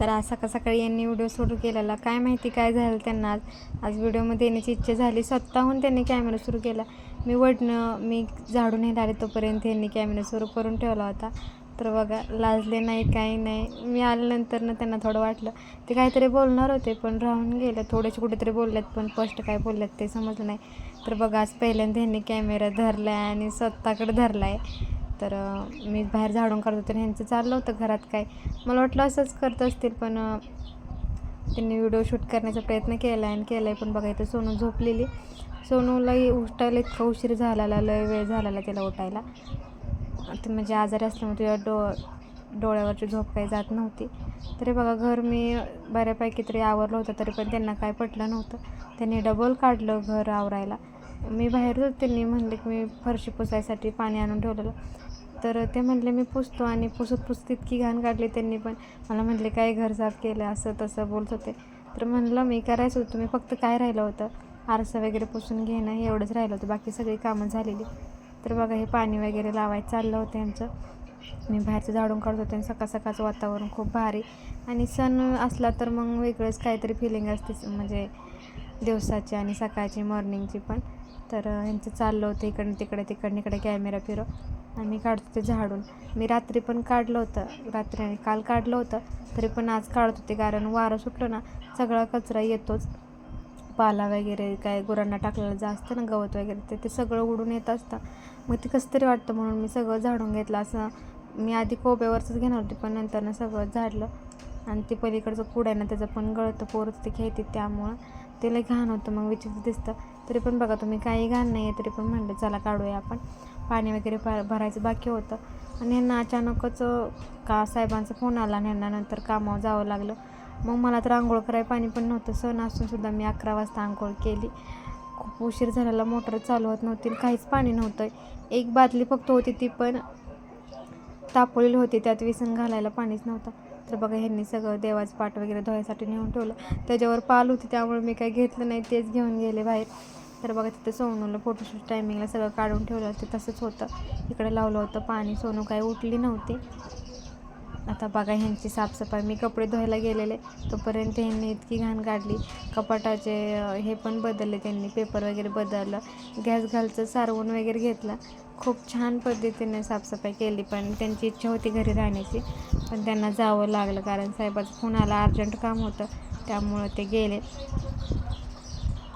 तर आज सकाळ सकाळी यांनी व्हिडिओ सुरू केलेला? काय माहिती काय झालं त्यांना आज? आज व्हिडिओमध्ये येण्याची इच्छा झाली. स्वतःहून त्यांनी कॅमेरा सुरू केला. मी वडणं मी झाडून हे आले तोपर्यंत यांनी कॅमेरा सुरू करून ठेवला होता. तर बघा लाजले नाही काही नाही. मी आल्यानंतर ना त्यांना थोडं वाटलं. ते काहीतरी बोलणार होते पण राहून गेलं. थोडेसे कुठेतरी बोलल्यात पण स्पष्ट काय बोलल्यात ते समजलं नाही. तर बघा आज पहिल्यांदा ह्यांनी कॅमेरा धरला आहे आणि स्वतःकडे धरला आहे तर मी बाहेर झाडून करत होते ह्यांचं चाललं होतं घरात काय. मला वाटलं असंच करत असतील पण त्यांनी व्हिडिओ शूट करण्याचा प्रयत्न केला आहे आणि केला आहे पण बघा इथं सोनू झोपलेली. सोनूलाही उठायला इतका उशीर झालेला लय वेळ झालेला त्याला उठायला. ते म्हणजे आजारी असल्यामुळे तुझ्या डो डोळ्यावरची झोप काही जात नव्हती. तरी बघा घर मी बऱ्यापैकी तरी आवरलं होतं तरी पण त्यांना काय पटलं नव्हतं. त्यांनी डबल काढलं घर आवरायला. मी बाहेर होते त्यांनी म्हणले की मी फरशी पुसायसाठी पाणी आणून ठेवलेलं. तर ते म्हणले मी पुसतो आणि पुसत पुसत इतकी घाण काढली त्यांनी पण. मला म्हणले काय घर साफ केलं असं तसं बोलत होते. तर म्हणलं मी करायचं होतं मी फक्त काय राहिलं होतं? आरसा वगैरे पुसून घेणं एवढंच राहिलं होतं बाकी सगळी कामं झालेली. तर बघा हे पाणी वगैरे लावायचं चाललं होतं यांचं. मी बाहेरचं झाडून काढत होते आणि सकाळ सकाळचं वातावरण खूप भारी. आणि सण असला तर मग वेगळंच काहीतरी फिलिंग असते म्हणजे दिवसाची आणि सकाळची मॉर्निंगची पण. तर यांचं ह्यांचं चाललं होतं इकडनं तिकडे तिकडनं इकडे कॅमेरा फिरो आणि काढत होते झाडून. मी रात्री पण काढलं होतं रात्री आणि काल काढलं होतं तरी पण आज काढत होते कारण वारं सुटलं ना सगळा कचरा येतोच. पाला वगैरे काय गुरांना टाकलेलं जास्त ना गवत वगैरे ते ते सगळं उडून येत असतं. मग ते कसं तरी वाटतं म्हणून मी सगळं झाडून घेतलं. असं मी आधी कोब्यावरचंच घेणार होते पण नंतर ना सगळं झाडलं. आणि ते पलीकडचं कुड आहे ना त्याचं पण गळतं पोरत ते खेळते त्यामुळं. ते लई घाण होतं मग विचित्र दिसतं. तरी पण बघा तुम्ही काही घाण नाही आहे तरी पण म्हणलं चला काढूया आपण. पाणी वगैरे भरायचं बाकी होतं. आणि ह्यांना अचानकच का साहेबांचा फोन आला आणि ह्यांना नंतर कामावर जावं लागलं. मग मला तर आंघोळ करायला पाणी पण नव्हतं. सण असूनसुद्धा मी अकरा वाजता आंघोळ केली. खूप उशीर झालेला मोटर चालू होत नव्हती आणि काहीच पाणी नव्हतं. एक बादली फक्त होती ती पण तापवलेली होती. त्यात विसन घालायला पाणीच नव्हतं. तर बघा ह्यांनी सगळं देवाचं पाठ वगैरे धुवायसाठी नेऊन ठेवलं. त्याच्यावर पाल होती त्यामुळे मी काही घेतलं नाही तेच घेऊन गेले बाहेर. तर बघा तिथं सोनूला फोटोशूट टायमिंगला सगळं काढून ठेवलं ते तसंच होतं. इकडे लावलं होतं पाणी. सोनू काही उठली नव्हती. आता बघा ह्यांची साफसफाई. मी कपडे धुवायला गेलेले. तोपर्यंत ह्यांनी इतकी घाण काढली. कपाटाचे हे पण बदलले त्यांनी. पेपर वगैरे बदललं. गॅस घालचं सारवून वगैरे घेतलं. खूप छान पद्धतीने साफसफाई केली. पण त्यांची इच्छा होती घरी राहण्याची. पण त्यांना जावं लागलं. कारण साहेबाचं फोन आला. अर्जंट काम होतं. त्यामुळं ते गेले.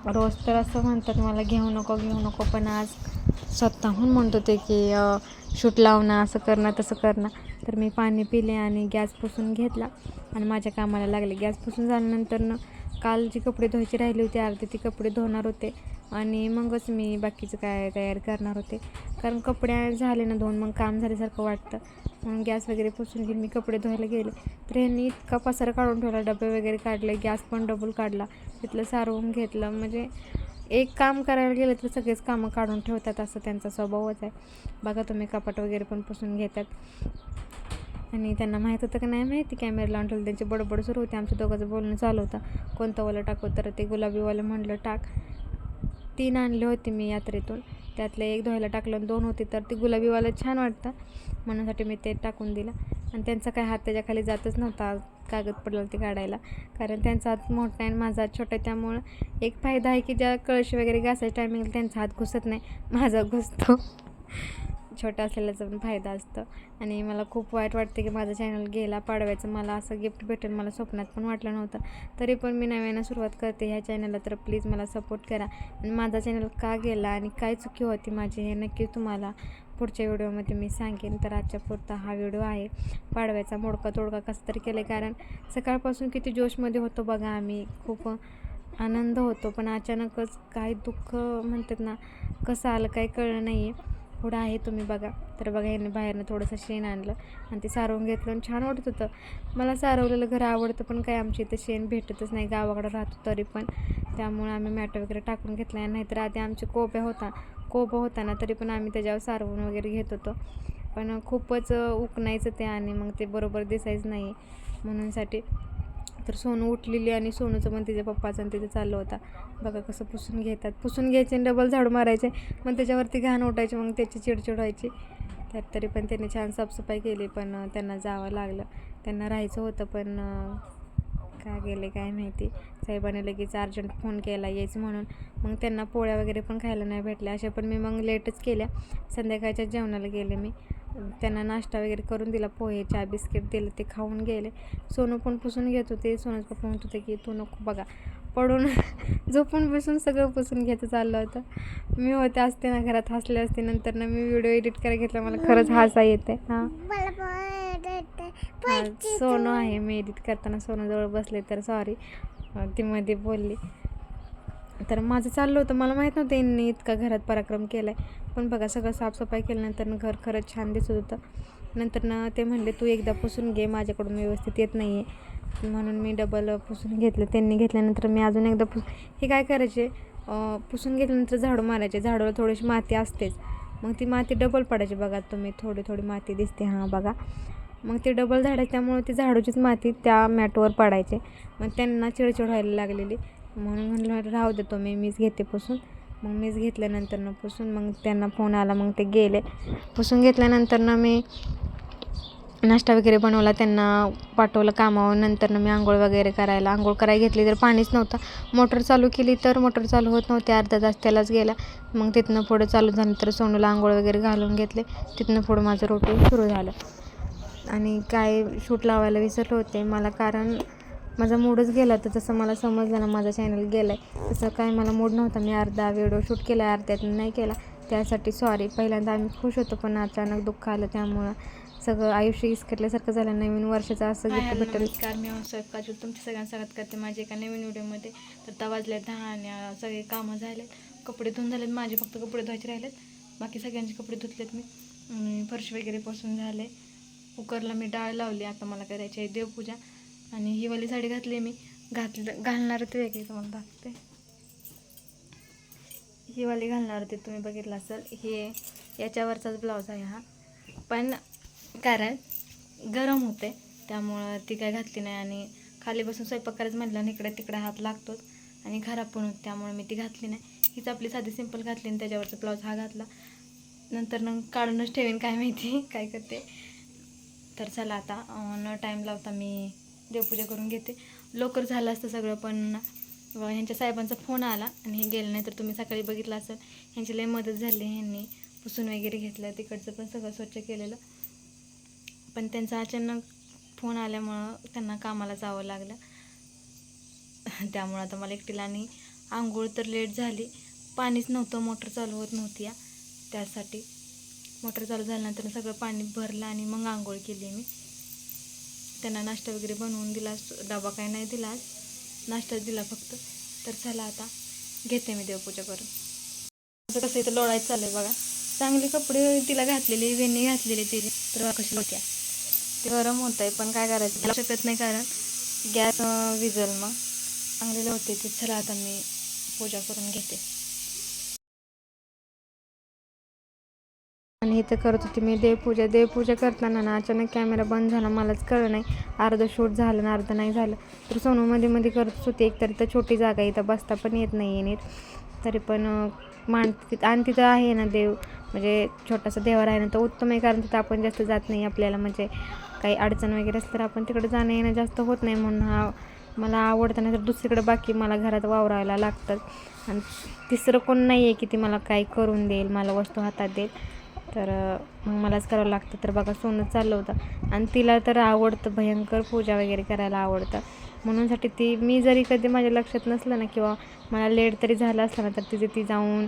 रोज तर असं म्हणतात मला घेऊ नको घेऊ नको. पण आज स्वतःहून म्हणत होते की शूट लावणं असं करणं तसं करणं. तर मी पाणी पिले आणि गॅस पुसून घेतला. आणि माझ्या कामाला लागले. गॅस पुसून झाल्यानंतर काल जी कपडे धुवायची राहिली होती अर्धी ती कपडे धुणार होते. आणि मगच मी बाकीचं काय तयार करणार होते. कारण कपडे झाले ना धुवून मग काम झाल्यासारखं वाटतं. म्हणून गॅस वगैरे पुसून घेऊन मी कपडे धुवायला गेले. तर ह्यांनी इतका पसारा काढून ठेवला. डबे वगैरे काढले. गॅस पण डबल काढला. तिथलं सारवून घेतलं. म्हणजे एक काम करायला गेलं तर सगळेच कामं काढून ठेवतात असं त्यांचा स्वभावच आहे. बघा तुम्ही कपाट वगैरे पण पुसून घेतात. आणि त्यांना माहीत होतं का नाही माहिती कॅमेरा लावून ठेवलं त्यांची बडबड सुरू होती. आमच्या दोघांचं बोलणं चालू होतं. कोणतं वालं टाकू? तर ते गुलाबीवालं म्हणलं टाक. तीन आणले होते मी यात्रेतून. त्यातलं एक धुवायला टाकलं आणि दोन होते. तर ते गुलाबीवालं छान वाटतं. म्हणूनसाठी मी ते टाकून दिलं. आणि त्यांचा काय हात त्याच्याखाली जातच नव्हता. कागद पडला ते काढायला. कारण त्यांचा हात मोठा आहे आणि माझा हात छोटा आहे. त्यामुळं एक फायदा आहे की ज्या कळशी वगैरे घासायच्या टायमिंगला त्यांचा हात घुसत नाही माझा घुसतो. छोटा असलेल्याचा पण फायदा असतो. आणि मला खूप वाईट वाटते की माझं चॅनल गेला पाडव्याचं. मला असं गिफ्ट भेटेल मला स्वप्नात पण वाटलं नव्हतं. तरी पण मी नव्यानं सुरुवात करते ह्या चॅनलला तर प्लीज मला सपोर्ट करा. आणि माझा चॅनल का गेला आणि काय चुकी होती माझी हे नक्की तुम्हाला पुढच्या व्हिडिओमध्ये मी सांगेन. तर आजच्या पुरता हा व्हिडिओ आहे. पाडव्याचा मोडका तोडका कसं तरी केलं कारण सकाळपासून किती जोशमध्ये होतो बघा आम्ही. खूप आनंद होतो. पण अचानकच काय दुःख म्हणतात ना कसं आलं काही कळलं नाही आहे पुढं आहे तुम्ही बघा. तर बघा यांनी बाहेरनं थोडंसं शेण आणलं. आणि ते सारवून घेतलं आणि छान वाटत होतं. मला सारवलेलं घर आवडतं पण काय आमच्या इथं शेण भेटतच नाही. गावाकडं राहतो तरी पण. त्यामुळे आम्ही मॅट वगैरे टाकून घेतला आहे नाहीतर आधी आमच्या कोब्या होता. कोबा होता ना तरी पण आम्ही त्याच्यावर सारवून वगैरे घेत होतो. पण खूपच उकणायचं ते आणि मग ते बरोबर दिसायचं नाही म्हणूनसाठी तर सोनू उठलेली आणि सोनूचं पण तिच्या पप्पाचं आणि तिथं चाललं होता. बघा कसं पुसून घेतात. पुसून घ्यायचे आणि डबल झाडू मारायचे. मग त्याच्यावरती घाण उठायची मग त्याची चिडचिड व्हायची. तर तरी पण त्यांनी छान साफसफाई केली पण त्यांना जावं लागलं. त्यांना राहायचं होतं पण का काय गेले काय माहिती? साहेबाने लगेच अर्जंट फोन केला यायचं म्हणून. मग त्यांना पोळ्या वगैरे पण खायला नाही भेटल्या. अशा पण मी मग लेटच केल्या. संध्याकाळच्या जेवणाला गेले मी. त्यांना नाश्ता वगैरे करून दिला पोहे चहा बिस्किट दिलं ते खाऊन गेले. सोनू पण पुसून घेत होते. सोनूच पप्पा म्हणत होते की तू नको बघा. पडून झोपून बसून सगळं पुसून घ्यायचं चाललं होतं. मी होते असते ना घरात हसले असते. नंतर ना मी व्हिडिओ एडिट करायला घेतला. मला खरंच हसा येते. हां. सोनू आहे मी एडिट करताना सोनूजवळ बसले तर सॉरी ती मध्ये बोलली. तर माझं चाललं होतं मला माहीत नव्हतं यांनी इतका घरात पराक्रम केला आहे पण बघा सगळं साफसफाई केल्यानंतर घर खरंच छान दिसत होतं. नंतर ना ते म्हणले तू एकदा पुसून घे माझ्याकडून व्यवस्थित येत नाही आहे म्हणून मी डबल पुसून घेतलं त्यांनी घेतल्यानंतर मी अजून एकदा पुस हे काय करायचे? पुसून घेतल्यानंतर झाडू मारायचे. झाडूला थोडीशी माती असतेच. मग ती माती डबल पडायची. बघा तुम्ही थोडी थोडी माती दिसते. हां बघा. मग ते डबल झाडायचे त्यामुळे ती झाडूचीच माती त्या मॅटवर पडायचे. मग त्यांना चिडचिड व्हायला लागलेली. म्हणून म्हणलं राहू देतो मी मीच घेते पुसून. मग मीच घेतल्यानंतरनं पुसून मग त्यांना फोन आला मग ते गेले. पुसून घेतल्यानंतरनं मी नाश्ता वगैरे बनवला त्यांना पाठवलं कामावर नंतरनं मी आंघोळ वगैरे करायला आंघोळ करायला घेतली तर पाणीच नव्हतं. मोटर चालू केली तर मोटर चालू होत नव्हती अर्धा तास त्यालाच गेला. मग तिथनं पुढं चालू झालं तर सोनूला आंघोळ वगैरे घालून घेतले. तिथनं पुढं माझं रोटीन सुरू झालं. आणि काय शूट लावायला विसरले होते. मला कारण माझा मूडच गेला तर तसं मला समजलं ना माझा चॅनल गेला आहे तसं काय मला मूड नव्हता. मी अर्धा व्हिडिओ शूट केला आहे अर्ध्यात नाही केला. त्यासाठी सॉरी पहिल्यांदा आम्ही खुश होतो पण अचानक दुःख आलं. त्यामुळं सगळं आयुष्य इसकटल्यासारखं झालं. नवीन वर्षाचं असं गिफ्ट भेटेल. नमस्कार. मी हौसफ काजू तुमच्या सगळ्यांना स्वागत करते. माझ्या एका नवीन व्हिडिओमध्ये तर आता वाजले दहा आणि सगळे कामं झालेत. कपडे धुवून झालेत. माझे फक्त कपडे धुवायचे राहिलेत. बाकी सगळ्यांचे कपडे धुतलेत मी. आणि फरशी वगैरे पासून झाले. कुकरला मी डाळ लावली आता मला करायची आहे देवपूजा. आणि ही वाली साडी घातली मी. घातलं घालणार ते वेगळे तुम्हाला दाखते ही वाली घालणार होते तुम्ही बघितलं असाल. हे याच्यावरचाच ब्लाऊज आहे हा. पण कारण गरम होते त्यामुळं ती काय घातली नाही. आणि खाली बसून स्वयंपाक करायचं म्हटलं आणि इकडे तिकडे हात लागतोच आणि खराब पण होते त्यामुळे मी ती घातली नाही. हीच आपली साधी सिंपल घातली आणि त्याच्यावरचा ब्लाऊज हा घातला. नंतर मग काढूनच ठेवीन काय माहिती. काय करते? तर चला आता न टाईम लावता मी देवपूजा करून घेते. लवकर झालं असतं सगळं पण व ह्यांच्या साहेबांचा फोन आला आणि हे गेलं नाही तर तुम्ही सकाळी बघितलं असेल. ह्यांची लई मदत झाली ह्यांनी पुसून वगैरे घेतलं तिकडचं पण सगळं स्वच्छ केलेलं. पण त्यांचा अचानक फोन आल्यामुळं त्यांना कामाला जावं लागलं. त्यामुळं आता मला एकटीला आणि आंघोळ तर लेट झाली. पाणीच नव्हतं मोटर चालू होत नव्हती या. त्यासाठी मोटर चालू झाल्यानंतर सगळं पाणी भरलं आणि मग आंघोळ केली मी. त्यांना नाश्ता वगैरे बनवून दिला डबा काय नाही दिला आज. नाश्ताच दिला फक्त. तर चला आता घेते मी देवपूजा करून. असं कसं इथं लोळायचं चाललंय बघा. चांगले कपडे तिला घातलेले वेणी घातलेली तिने तर कशी होत्या. ते गरम होत आहे पण काय करायचं? मला शकत नाही कारण गॅस विजल मग. चांगलेलं होते ते. चला आता मी पूजा करून घेते. आणि इथं करत होती. मी देवपूजा देवपूजा करताना ना अचानक कॅमेरा बंद झाला. मलाच कळलं नाही. अर्धं शूट झालं ना अर्धं नाही झालं. तर सोनू मध्ये मध्ये करत होती. एक तर इथं छोटी जागा इथं बसता पण येत नाही आहे नीट. तरी पण मान तिथं आणि तिथं आहे ना देव. म्हणजे छोटासा देवर आहे ना तो उत्तम आहे. कारण तिथं आपण जास्त जात नाही आपल्याला. म्हणजे काही अडचण वगैरे असलं तर आपण तिकडे जाणं येणं जास्त होत नाही म्हणून हा मला आवडतं नाही तर दुसरीकडे बाकी मला घरात वावरायला लागतात. आणि तिसरं कोण नाही आहे की ती मला काय करून देईल. मला वस्तू हातात देईल. तर मग मलाच करावं लागतं. तर बघा सोनं चाललं होतं. आणि तिला तर आवडतं भयंकर पूजा वगैरे करायला आवडतं. म्हणूनसाठी ती मी जरी कधी माझ्या लक्षात नसलं ना किंवा मला लेट तरी झालं असलं ना तर तिथे ती जाऊन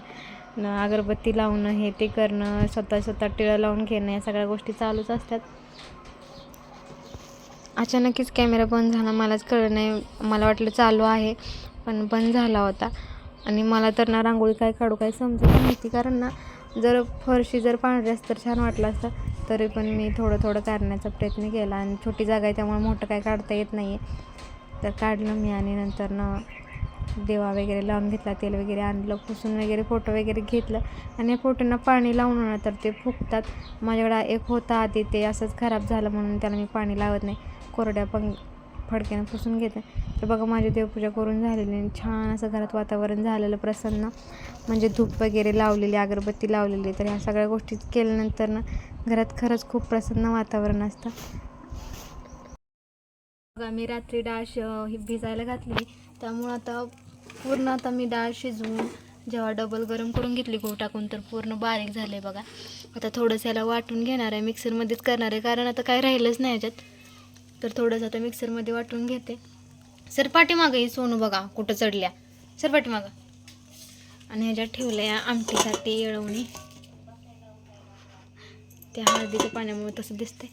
अगरबत्ती लावणं हे ते करणं स्वतः स्वतः टिळं लावून घेणं या सगळ्या गोष्टी चालूच असतात. अचानकच कॅमेरा बंद झाला. मलाच कळलं नाही. मला वाटलं चालू आहे पण बंद झाला होता. आणि मला तर ना रांगोळी काय काढू काय समजत नव्हती. कारण ना जर फरशी जर पांढरी असतं तर छान वाटलं असतं. तरी पण मी थोडं थोडं काढण्याचा प्रयत्न केला आणि छोटी जागा आहे त्यामुळे मोठं काय काढता येत नाही आहे तर काढलं मी आणि नंतर ना देवा वगैरे लावून घेतला तेल वगैरे आणलं पुसून वगैरे फोटो वगैरे घेतलं. आणि या फोटोंना पाणी लावून ना तर ते फुगतात. माझ्याकडं एक होता आधी ते असंच खराब झालं म्हणून त्याला मी पाणी लावत नाही. कोरड्या पंग फडक्यानं पुसून घेते. तर बघा माझी देवपूजा करून झालेली आणि छान असं घरात वातावरण झालेलं प्रसन्न. म्हणजे धूप वगैरे लावलेली अगरबत्ती लावलेली तर ह्या सगळ्या गोष्टी केल्यानंतर ना घरात खरंच खूप प्रसन्न वातावरण असतं. बघा मी रात्री डाळ ही भिजायला घातली त्यामुळं आता पूर्ण आता मी डाळ शिजवून जेव्हा डबल गरम करून घेतली गहू टाकून तर पूर्ण बारीक झाले बघा. आता थोडंसं याला वाटून घेणार आहे मिक्सरमध्येच करणार आहे. कारण आता काय राहिलंच नाही याच्यात. तर थोडंसं आता मिक्सरमध्ये वाटून घेते. सर पाठीमागं ही सोनू बघा कुठं चढल्या. सर पाठीमागं. आणि ह्याच्यात ठेवलं या आमटीसाठी येळवणी. त्या हळदीच्या पाण्यामुळे तसं दिसते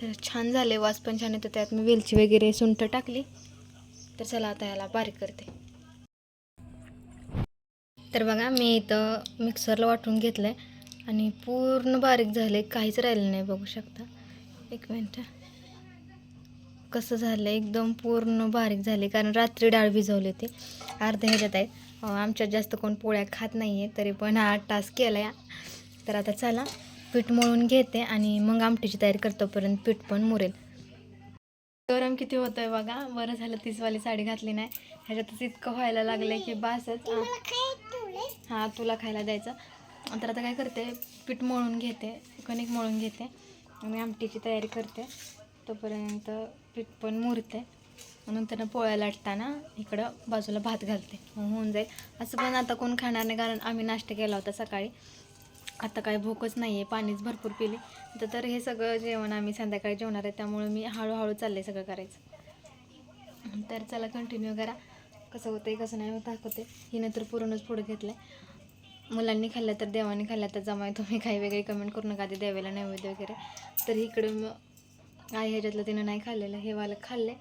तर छान झाले वास पण छान येतं त्यात मी वेलची वगैरे सुंठ टाकली. तर चला आता ह्याला बारीक करते. तर बघा मी इथं मिक्सरला वाटून घेतलं आहे आणि पूर्ण बारीक झाले काहीच राहिलं नाही बघू शकता. एक मिनटं. कसं झालं एकदम पूर्ण बारीक झाले. कारण रात्री डाळ भिजवली होती. अर्ध्या ह्याच्यात आहे. आमच्यात जास्त कोण पोळ्या खात नाही आहे तरी पण हा टास्क केला आहे तर आता चला पीठ मळून घेते आणि मग आमटीची तयारी करतोपर्यंत पीठ पण मुरेल. गरम किती होतं आहे बघा. बरं झालं तीसवाली साडी घातली नाही. ह्याच्यातच इतकं व्हायला लागलं की बासच. हां तुला खायला द्यायचं. तर आता काय करते पीठ मळून घेते. कणिक मळून घेते. आणि आमटीची तयारी करते. तोपर्यंत पीठ पण मुरते म्हणून त्यांना पोळ्या लाटताना इकडं बाजूला भात घालते. मग होऊन जाईल. असं पण आता कोण खाणार नाही कारण आम्ही नाश्ता केला होता सकाळी. आता काय भूकच नाही आहे पाणीच भरपूर पिले. तर तर हे सगळं जेवण आम्ही संध्याकाळी जेवणार आहे त्यामुळे मी हळूहळू चालले सगळं करायचं. तर चला कंटिन्यू करा. कसं होतं आहे कसं नाही होत दाखवते. हिनं तर पूर्णच पुढं घेतलं आहे मुलांनी खाल्लं तर देवाने खाल्लं तर जमाय. तुम्ही काही वेगळी कमेंट करू नका ते देवाला नैवेद्य वगैरे. तर इकडं मग आई ह्याच्यातलं तिनं नाही खाल्लेलं हे वालं खाल्ले.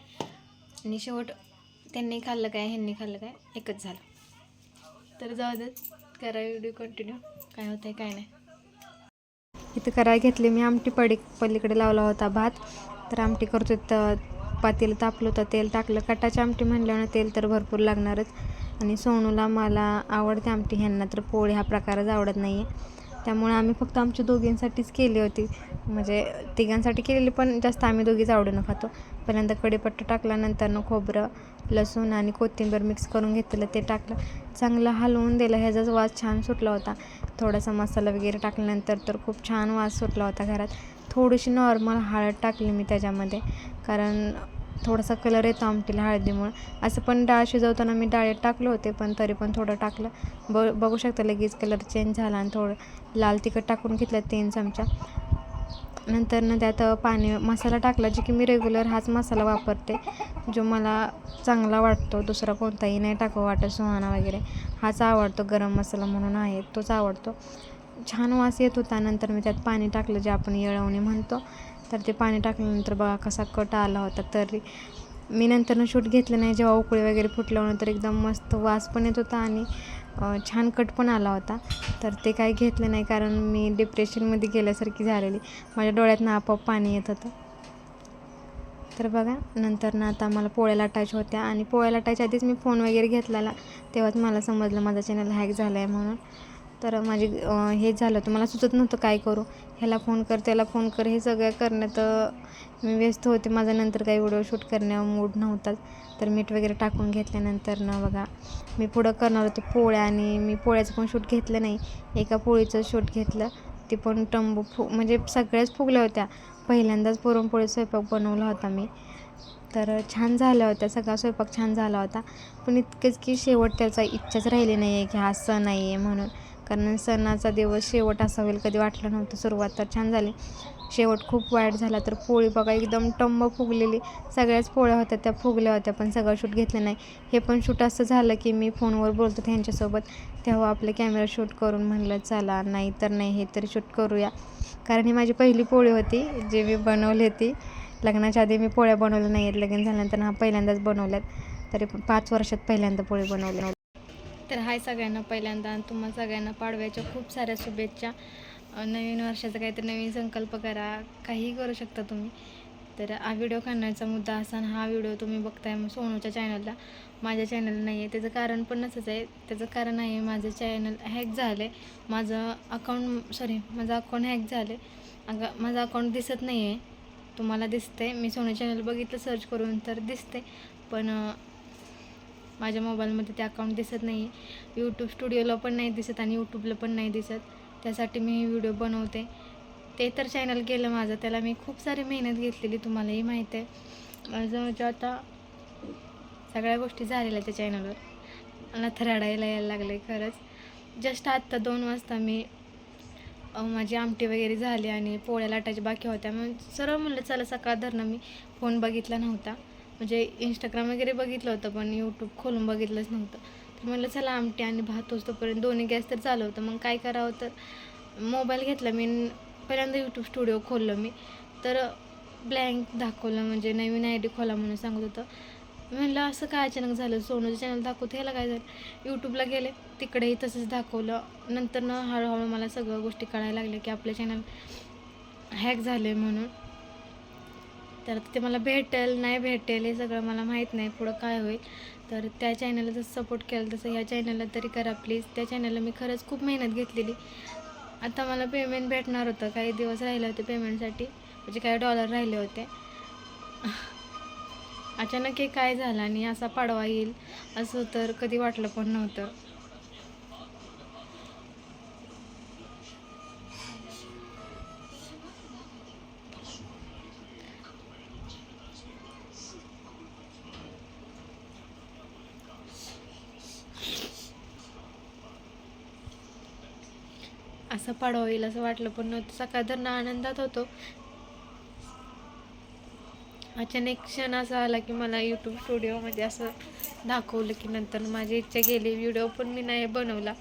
आणि शेवट त्यांनी खाल्लं काय ह्यांनी खाल्लं काय एकच झालं. तर जाऊ देत करा व्हिडिओ कंटिन्यू काय होतं आहे काय नाही. इथं कराय घेतली मी आमटी पडी पलीकडे लावला होता भात. तर आमटी करतो तर पातेलं तापलं होतं तेल टाकलं. कटाची आमटी म्हणल्यानं तेल तर भरपूर लागणारच. आणि सोनूला मला आवडते आमटी ह्यांना तर पोळी हा प्रकारच आवडत नाही आहे त्यामुळे आम्ही फक्त आमच्या दोघींसाठीच केली होती. म्हणजे तिघांसाठी केलेली पण जास्त आम्ही दोघीच आवडीनं खातो. पहिल्यांदा कढीपत्ता टाकल्यानंतरनं खोबरं लसूण आणि कोथिंबीर मिक्स करून घेतलं ते टाकलं. चांगलं हलवून दिलं. ह्याचाच वास छान सुटला होता. थोडासा मसाला वगैरे टाकल्यानंतर तर खूप छान वास सुटला होता घरात. थोडीशी नॉर्मल हळद टाकली मी त्याच्यामध्ये. कारण थोडासा कलर येतो आमटीला हळदीमुळं. असं पण डाळ शिजवताना मी डाळीत टाकलं होते पण तरी पण थोडं टाकलं. ब बघू शकता लगेच कलर चेंज झाला आणि थोडं लाल तिखट टाकून घेतलं तीन चमचा. नंतर ना त्यात पाणी मसाला टाकला जे की मी रेग्युलर हाच मसाला वापरते जो मला चांगला वाटतो दुसरा कोणताही नाही टाकू वाटत सुहाना वगैरे. हाच आवडतो गरम मसाला म्हणून आहे तोच आवडतो. छान वास येत होता नंतर मी त्यात पाणी टाकलं जे आपण येळवणी म्हणतो. तर ते पाणी टाकल्यानंतर बघा कसा कट आला होता. तरी मी नंतरनं शूट घेतलं नाही जेव्हा उकळी वगैरे फुटल्यानंतर एकदम मस्त वास पण येत होता आणि छान कट पण आला होता. तर ते काही घेतलं नाही कारण मी डिप्रेशनमध्ये गेल्यासारखी झालेली. माझ्या डोळ्यातनं आपोआप पाणी येत होतं. तर बघा नंतर ना आता मला पोळ्या लाटायच्या होत्या आणि पोळ्या लाटायच्या आधीच मी फोन वगैरे घेतलेला. तेव्हाच मला समजलं माझा चॅनल हॅक झाला आहे म्हणून. तर माझी हे झालं. तर मला सुचत नव्हतं काय करू. ह्याला फोन कर त्याला फोन कर हे सगळं करण्यात मी व्यस्त होते. माझा नंतर काही व्हिडिओ शूट करण्या मूड नव्हताच तर मीठ वगैरे टाकून घेतल्यानंतर ना बघा मी पुढं करणार होते पोळ्या आणि मी पोळ्याचं पण शूट घेतलं नाही. एका पोळीचं शूट घेतलं. ती पण टंबू फु म्हणजे सगळ्याच फुगल्या होत्या. पहिल्यांदाच पुरणपोळी स्वयंपाक बनवला होता मी. तर छान झाल्या होत्या. सगळा स्वयंपाक छान झाला होता. पण इतकंच की शेवट त्याचा इच्छाच राहिली नाही आहे की हा सण आहे म्हणून. कारण सणाचा दिवस शेवट असा होईल कधी वाटलं नव्हतं सुरुवात तर छान झाली. शेवट खूप वाईट झाला तर पोळी बघा एकदम टंब फुगलेली. सगळ्याच पोळ्या होत्या त्या फुगल्या होत्या पण सगळं शूट घेतलं नाही. हे पण शूट असं झालं की मी फोनवर बोलतो त्यांच्यासोबत तेव्हा आपलं कॅमेरा शूट करून म्हणलं चला नाही तर नाही हे तरी शूट करूया. कारण ही माझी पहिली पोळी होती जी मी बनवली होती. लग्नाच्या आधी मी पोळ्या बनवल्या नाही आहेत लग्न झाल्यानंतर हा पहिल्यांदाच बनवल्यात. तरी पाच वर्षात पहिल्यांदा पोळी बनवल्या तर हाय सगळ्यांना पहिल्यांदा आणि तुम्हाला सगळ्यांना पाडव्याच्या खूप साऱ्या शुभेच्छा. नवीन वर्षाचा काहीतरी नवीन संकल्प करा. काहीही करू शकता तुम्ही. तर हा व्हिडिओ करण्याचा मुद्दा असा आणि हा व्हिडिओ तुम्ही बघताय मग सोनूच्या चॅनलला माझ्या चॅनल नाही आहे त्याचं कारण पण नसंच आहे. त्याचं कारण आहे माझं चॅनल हॅक झालं आहे माझं अकाउंट सॉरी माझं अकाउंट हॅक झालं आहे अगं माझं अकाउंट दिसत नाही आहे तुम्हाला दिसते मी सोनू चॅनल बघितलं सर्च करून तर दिसते पण माझ्या मोबाईलमध्ये ते अकाउंट दिसत नाही आहे यूट्यूब स्टुडिओला पण नाही दिसत आणि यूट्यूबला पण नाही दिसत. त्यासाठी मी हे व्हिडिओ बनवते. ते तर चॅनल केलं माझं. त्याला मी खूप सारी मेहनत घेतलेली तुम्हालाही माहीत आहे. माझं म्हणजे आता सगळ्या गोष्टी झालेल्या त्या चॅनलवर मला थराडायला रडायला यायला लागले खरंच. जस्ट आत्ता दोन वाजता मी माझी आमटी वगैरे झाली आणि पोळ्या लाटायच्या बाकी होत्या. मग सरळ म्हणलं चला सकाळ धरणं. मी फोन बघितला नव्हता. म्हणजे इंस्टाग्राम वगैरे बघितलं होतं पण यूट्यूब खोलून बघितलंच नव्हतं. तर म्हणलं चला आमटी आणि भात होतोपर्यंत दोन्ही गॅस तर चालू होतं मग काय करावं तर मोबाईल घेतला मी पहिल्यांदा यूट्यूब स्टुडिओ खोललं मी. तर ब्लँक दाखवलं म्हणजे नवीन आय डी खोला म्हणून सांगत होतं. म्हणलं असं काय अचानक झालं? सोनूचं चॅनल दाखवतं ह्याला काय झालं? यूट्यूबला गेले तिकडेही तसंच दाखवलं. नंतर न हळूहळू मला सगळं गोष्टी कळायला लागल्या की आपलं चॅनल हॅक झालं आहे म्हणून. तर ते मला भेटेल नाही भेटेल हे सगळं मला माहीत नाही पुढं काय होईल. तर त्या चॅनलला जसं सपोर्ट केलं तसं ह्या चॅनलला तरी करा प्लीज त्या चॅनलला मी खरंच खूप मेहनत घेतलेली. आता मला पेमेंट भेटणार होतं काही दिवस राहिले होते पेमेंटसाठी म्हणजे काही डॉलर राहिले होते. अचानक हे काय झालं आणि असा पाडवा येईल असं तर कधी वाटलं पण नव्हतं. असं होईल असं वाटलं पण नव्हतं सकाळ तर आनंदात होतो. अचानक क्षण असा आला की मला यूट्यूब स्टुडिओमध्ये असं दाखवलं की नंतर माझी इच्छा गेली. व्हिडिओ पण मी नाही बनवला.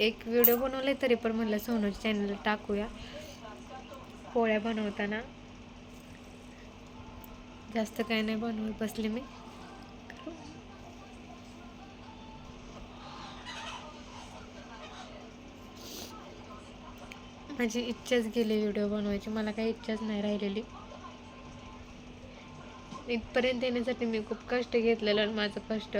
एक व्हिडिओ बनवले तरी पण म्हणलं सोनू चॅनल टाकूया. पोळ्या बनवताना. जास्त काही नाही बनवत बसले मी. माझी इच्छाच गेली व्हिडिओ बनवायची. मला काही इच्छाच नाही राहिलेली. इथपर्यंत येण्यासाठी मी खूप कष्ट घेतलेलं आणि माझं कष्ट